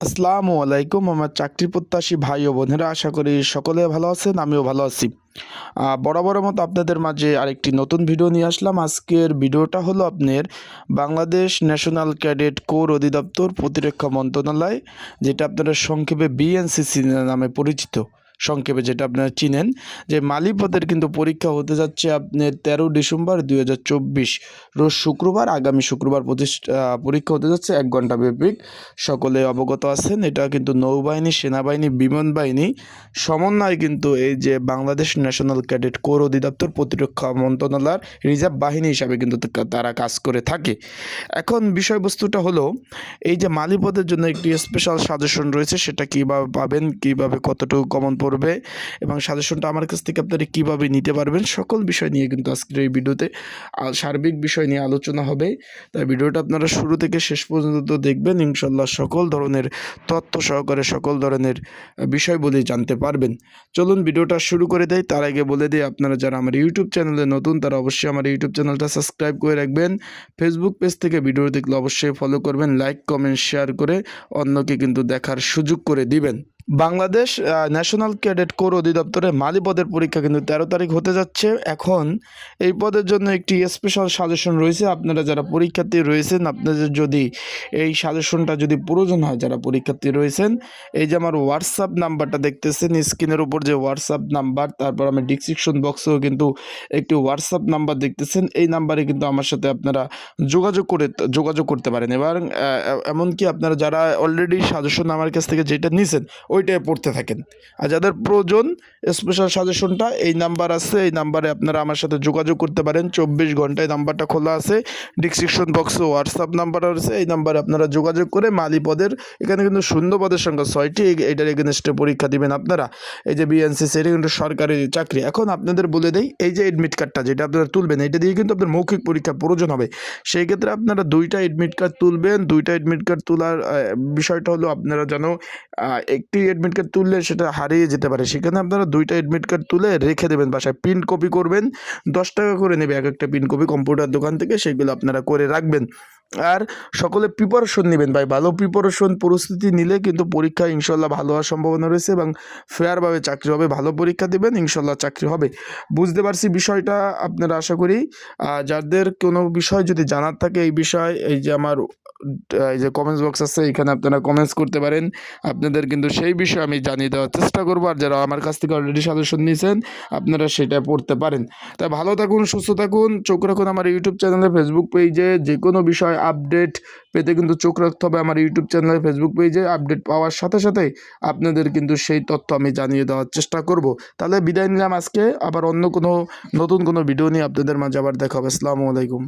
আসসালামু আলাইকুম, আমার চাকরি প্রত্যাশী ভাই ও বোনেরা, আশা করি সকলে ভালো আছেন, আমিও ভালো আছি। বরাবর মতো আপনাদের মাঝে আরেকটি নতুন ভিডিও নিয়ে আসলাম। আজকের ভিডিওটা হলো আপনার বাংলাদেশ ন্যাশনাল ক্যাডেট কোর অধিদপ্তর প্রতিরক্ষা মন্ত্রণালয়, যেটা আপনারা সংক্ষেপে বিএনসিসি নামে পরিচিত। সংক্ষেপে যেটা আপনারা চিনেন যে মালি পদের কিন্তু পরীক্ষা হতে যাচ্ছে আপনার তেরো ডিসেম্বর দুই হাজার চব্বিশ। রোজ শুক্রবার, আগামী শুক্রবার প্রতিষ্ঠা পরীক্ষা হতে যাচ্ছে এক ঘণ্টা ব্যাপিক সকলে অবগত আছেন, এটা কিন্তু নৌবাহিনী, সেনাবাহিনী, বিমান বাহিনী, সমন্বয়ে কিন্তু এই যে বাংলাদেশ ন্যাশনাল ক্যাডেট কোর অধিদপ্তর, প্রতিরক্ষা মন্ত্রণালয়ের রিজার্ভ বাহিনী হিসাবে কিন্তু তারা কাজ করে থাকে। এখন বিষয়বস্তুটা হলো, এই যে মালি পদের জন্য একটি স্পেশাল সাজেশন রয়েছে, সেটা কীভাবে পাবেন, কীভাবে কতটুকু কমন পড়বে এবং সাজেশনটা আমার কাছ থেকে আপনারা কীভাবে নিতে পারবেন সকল বিষয় নিয়ে কিন্তু আজকের এই ভিডিওতে সার্বিক বিষয় নিয়ে আলোচনা হবে। তাই ভিডিওটা আপনারা শুরু থেকে শেষ পর্যন্ত দেখবেন। ইনশাল্লাহ সকল ধরনের তথ্য সহকারে সকল ধরনের বিষয়গুলি জানতে পারবেন। চলুন ভিডিওটা শুরু করে দেয় তার আগে বলে দিই, আপনারা যারা আমার ইউটিউব চ্যানেলে নতুন, তারা অবশ্যই আমার ইউটিউব চ্যানেলটা সাবস্ক্রাইব করে রাখবেন। ফেসবুক পেজ থেকে ভিডিও দেখলে অবশ্যই ফলো করবেন লাইক কমেন্ট শেয়ার করে অন্যকে কিন্তু দেখার সুযোগ করে দিবেন। বাংলাদেশ ন্যাশনাল ক্যাডেট কোর অধিদপ্তরে মালি পদের পরীক্ষা কিন্তু তেরো তারিখ হতে যাচ্ছে। এখন এই পদের জন্য একটি স্পেশাল সাজেশন রয়েছে। আপনারা যারা পরীক্ষার্থী রয়েছেন, আপনাদের যদি এই সাজেশনটা যদি প্রয়োজন হয়, যারা পরীক্ষার্থী রয়েছেন, এই যে আমার হোয়াটসঅ্যাপ নাম্বারটা দেখতেছেন, স্ক্রিনের উপর যে হোয়াটসঅ্যাপ নাম্বার, তারপর আমি ডিসক্রিপশন বক্সেও কিন্তু একটি হোয়াটসঅ্যাপ নাম্বার দেখতেছেন। এই নাম্বারে কিন্তু আমার সাথে আপনারা যোগাযোগ করে, যোগাযোগ করতে পারেন। এবার এমনকি আপনারা যারা অলরেডি সাজেশন আমার কাছ থেকে যেটা নিছেন ওইটাই পড়তে থাকেন। আর যাদের প্রয়োজন স্পেশাল সাজেশনটা এই নাম্বার আছে, এই নাম্বারে আপনারা আমার সাথে যোগাযোগ করতে পারেন। চব্বিশ ঘন্টায় নাম্বারটা খোলা আছে। ডিসক্রিপশন বক্সে হোয়াটসঅ্যাপ নাম্বার আছে এই নাম্বারে আপনারা যোগাযোগ করে মালি পদের, এখানে কিন্তু শূন্য পদের সংখ্যা ছয়টি, এই- এইটার এগেনস্টে পরীক্ষা দিবেন আপনারা। এই যে বিএনসিসি এটা কিন্তু সরকারি চাকরি। এখন আপনাদের বলে দেই, এই যে এডমিট কার্ডটা যেটা আপনারা তুলবেন, এটা দিয়ে কিন্তু আপনার মৌখিক পরীক্ষা প্রয়োজন হবে। সেই ক্ষেত্রে আপনারা দুইটা এডমিট কার্ড তুলবেন। দুইটা এডমিট কার্ড তোলার বিষয়টা হলো আপনারা যেন একটি এডমিট কার্ড তুললে সেটা হারিয়ে যেতে পারে। সেখানে আপনারা দুইটা এডমিট কার্ড তুলে রেখে দেবেন বাসায়। প্রিন্ট কপি করবেন, দশ টাকা করে নেবে এক একটা প্রিন্ট কপি কম্পিউটার দোকান থেকে, সেগুলো আপনারা করে রাখবেন। আর সকলে প্রিপারেশন নেবেন ভাই। ভালো প্রিপারেশন পরিস্থিতি নিলে কিন্তু পরীক্ষা ইনশাল্লাহ ভালো হওয়ার সম্ভাবনা রয়েছে এবং ফেয়ারভাবে চাকরি হবে, ভালো পরীক্ষা দেবেন ইনশাল্লাহ চাকরি হবে। বুঝতে পারছি বিষয়টা আপনারা আশা করি। যাদের কোনো বিষয় যদি জানার থাকে এই বিষয়, এই যে আমার এই যে কমেন্টস বক্স আছে, এখানে আপনারা কমেন্টস করতে পারেন। আপনাদের কিন্তু সেই বিষয়ে আমি জানিয়ে দেওয়ার চেষ্টা করব, আর যারা আমার কাছ থেকে অলরেডি সাজেশন নিয়েছেন, আপনারা সেটা পড়তে পারেন। তাই ভালো থাকুন, সুস্থ থাকুন, চোখ রাখুন আমার ইউটিউব চ্যানেলে ফেসবুক পেজে যে কোনো বিষয় আপডেট পেতে কিন্তু চোখ রাখতে হবে আমার ইউটিউব চ্যানেলে ফেসবুক পেজে আপডেট পাওয়ার সাথে সাথে আপনাদের কিন্তু সেই তথ্য আমি জানিয়ে দেওয়ার চেষ্টা করব। তাহলে বিদায় নিলাম আজকে, আবার অন্য কোনো নতুন কোনো ভিডিও নিয়ে আপনাদের মাঝে আবার দেখা হবে। আসসালামু আলাইকুম।